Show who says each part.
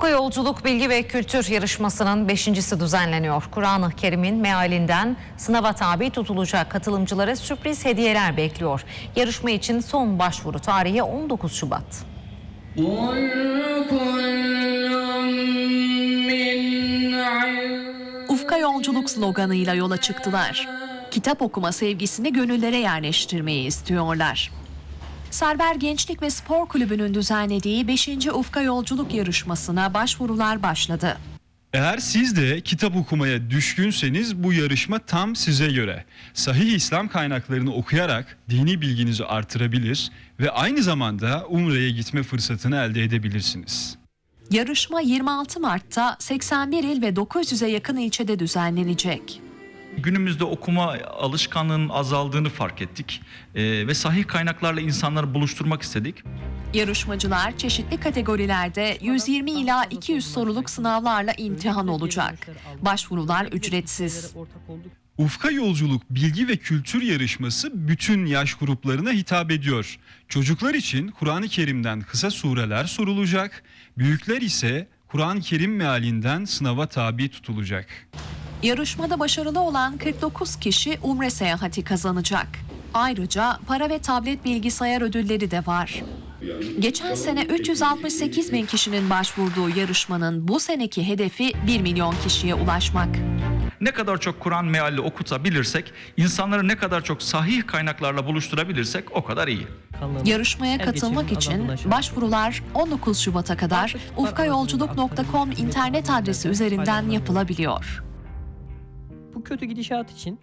Speaker 1: Ufka Yolculuk Bilgi ve Kültür Yarışması'nın beşincisi düzenleniyor. Kur'an-ı Kerim'in mealinden sınava tabi tutulacak katılımcılara sürpriz hediyeler bekliyor. Yarışma için son başvuru tarihi 19 Şubat.
Speaker 2: Ufka yolculuk sloganıyla yola çıktılar. Kitap okuma sevgisini gönüllere yerleştirmeyi istiyorlar. Server Gençlik ve Spor Kulübü'nün düzenlediği 5. Ufka Yolculuk yarışmasına başvurular başladı.
Speaker 3: Eğer siz de kitap okumaya düşkünseniz bu yarışma tam size göre. Sahih İslam kaynaklarını okuyarak dini bilginizi artırabilir ve aynı zamanda Umre'ye gitme fırsatını elde edebilirsiniz.
Speaker 2: Yarışma 26 Mart'ta 81 il ve 900'e yakın ilçede düzenlenecek.
Speaker 4: Günümüzde okuma alışkanlığının azaldığını fark ettik Ee, ve sahih kaynaklarla insanları buluşturmak istedik.
Speaker 2: Yarışmacılar çeşitli kategorilerde 120 ila 200 soruluk sınavlarla imtihan olacak. Başvurular ücretsiz.
Speaker 3: Ufka Yolculuk Bilgi ve Kültür Yarışması bütün yaş gruplarına hitap ediyor. Çocuklar için Kur'an-ı Kerim'den kısa sureler sorulacak, büyükler ise Kur'an-ı Kerim mealinden sınava tabi tutulacak.
Speaker 2: Yarışmada başarılı olan 49 kişi Umre seyahati kazanacak. Ayrıca para ve tablet bilgisayar ödülleri de var. Geçen sene 368 bin kişinin başvurduğu yarışmanın bu seneki hedefi 1 milyon kişiye ulaşmak.
Speaker 4: Ne kadar çok Kur'an mealli okutabilirsek, insanları ne kadar çok sahih kaynaklarla buluşturabilirsek o kadar iyi.
Speaker 2: Yarışmaya katılmak için başvurular 19 Şubat'a kadar ufkayolculuk.com internet adresi üzerinden yapılabiliyor.
Speaker 5: Bu kötü gidişat için